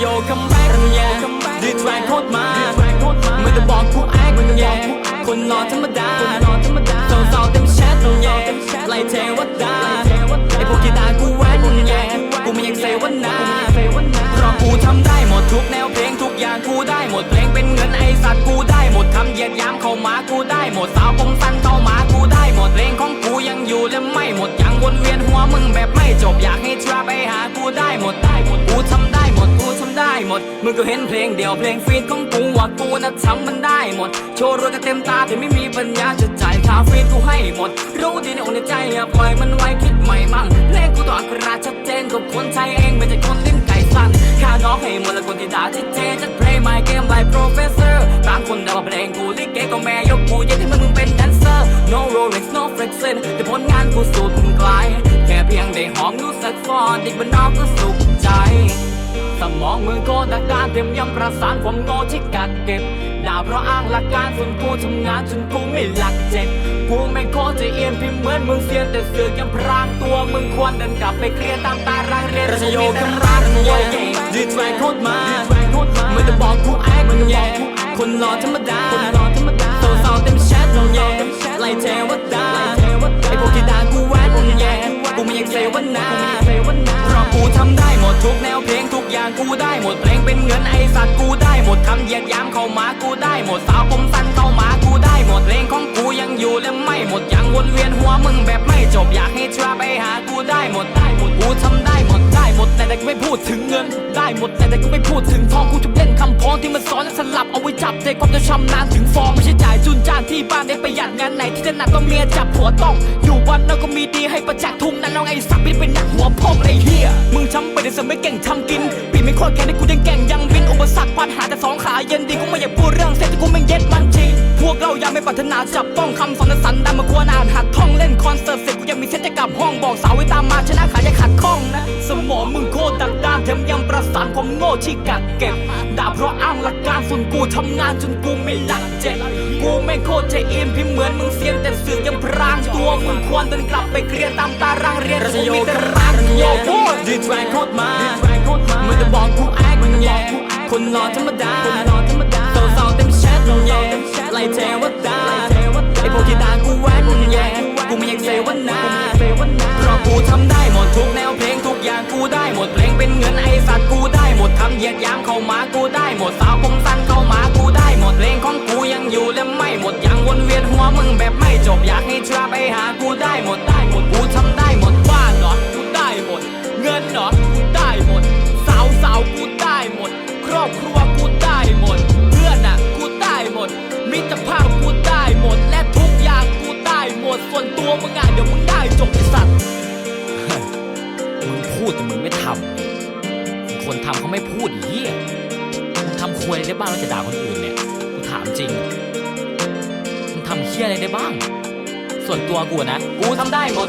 โยคัมแบ็กแย่ดีแทร็โคตรมาไม่ต้องบอกผู้แอคแย่คนนอธรรมดาสาวๆเต็ม ด้หมดมึงก็เห็นเพลงเดียวเพลงฟีดของกูว่ากูน่ะทำมันได้หมด โชว์รวยกันเต็มตาแต่ไม่มีปัญญาจะจ่ายค่าฟีดกูให้หมด รู้ดีในอกในใจอย่าปล่อยมันไว้คิดใหม่มั่งเพลงกูต่อกราชัดเจนกับคนใช้เองไม่ใช่คนลิ้นไก่สั้นค่าน้องให้หมดและคนที่ด่าที่เจจะ play my game like professor บางคนด่าว่าเพลงกูลิเกก็แม่ยกกูยังที่มึงเป็นแดนเซอร์ no rolex no flexin แต่ผลงานกูสุดไกลแค่เพียงได้หอมนูสักฟอนเด็กบนนอกก็สุขใจ สมองมือโกดักดารเตรียมย้ำประสานความโง่ที่กักเก็บด่าเพราะอ้างหลักการส่วนกูทำงานจนกูไม่หลักเจ็บกูไม่โคตรจะเอียนพิมพ์เหมือนมึงเสียนแต่เสือกยังพรางตัวมึงควรเดินกลับไปเคลียร์ตามตารางเรียนราชโยกำรักแย่ดีแทร็กโคตรมาไม่ต้องบอกกูแอคแย่คนรอธรรมดา ยียดหย้ำเข้ามากูได้หมดสาวผมสั้นเข้ามากูได้หมดเพลงของกูยังอยู่และไม่หมดยังวนเวียนหัวมึงแบบไม่จบอยากให้ทราไปหากูได้หมดได้หมดกูทำได้หมดได้หมดแต่แต่ก็ไม่พูดถึงเงิน ได้หมดแต่แต่ก็ไม่พูดถึงทองกูจะเล่นคำพ้องที่มันซ้อนและสลับเอาไว้จับใจความจะชำนาญถึงฟองไม่ใช่จ่ายจุนจ้านที่บ้านได้ประหยัดงานไหนที่ถนัดก็เมียจับผัวต้องอยู่วันแล้วก็มีดีให้ประจักษ์ทุ่งนั้นน้องไอ้สักไม่เป็นหนักหัวพ่อไอ้เหี้ยมึงช้ำไปแต่สไม่เก่งทำกินปีไม่โคตรแค่นี้กูยังแก่งยัง ปสรรคปัญหาแต่สองขาเย็นดีกูไม่อยากพูดเรื่องเซ็ตที่กูไม่เย็ดมันจริงพวกเรายังไม่ปรารถนาจับต้องคำสอนสัน กูยังมีเซ็ตจะกลับห้องบอกสาวไว้ตามมาชนะขาอย่าขัดข้องนะ สมองมึงโคตรดักดานแถมยังประสานความโง่ที่กัดเก็บด่าเพราะอ้างหลักการส่วนกูทำงานจนกูไม่หลักเจ็บกูไม่โคตรใจเอ็นพิมพ์เหมือนมึงเสียงแต่สื่อยังพรางตัวมึงควรเดินกลับไปเคลียร์ตามตารางเรียนกูมีแต่รักโยโคตรดีแทร็กโคตรมาไม่ต้องบอกกูแอคแย่คนรอธรรมดาเศร้าๆเต็มแชทแย่ไล่เทวดาไอพวกกีตาร์กูแว้นแย่ กูไม่อยากเซวนาเพราะกูทำได้หมดทุกแนวเพลงทุกอย่างกูได้หมดเพลงเป็นเงินไอสัตว์กูได้หมดทำเหยียดยามเข้ามากูได้หมดสาวผมสั้นเข้ามากูได้หมดเพลงของกูยังอยู่และไม่หมดยังวนเวียนหัวมึงแบบไม่จบอยากให้ทราไปหากู ควยอะไรได้บ้างแล้วจะด่าคนอื่นเนี่ยกูถามจริงมึงทำเฮี้ยอะไรได้บ้าง ส่วนตัวกูนะ กูทำได้หมด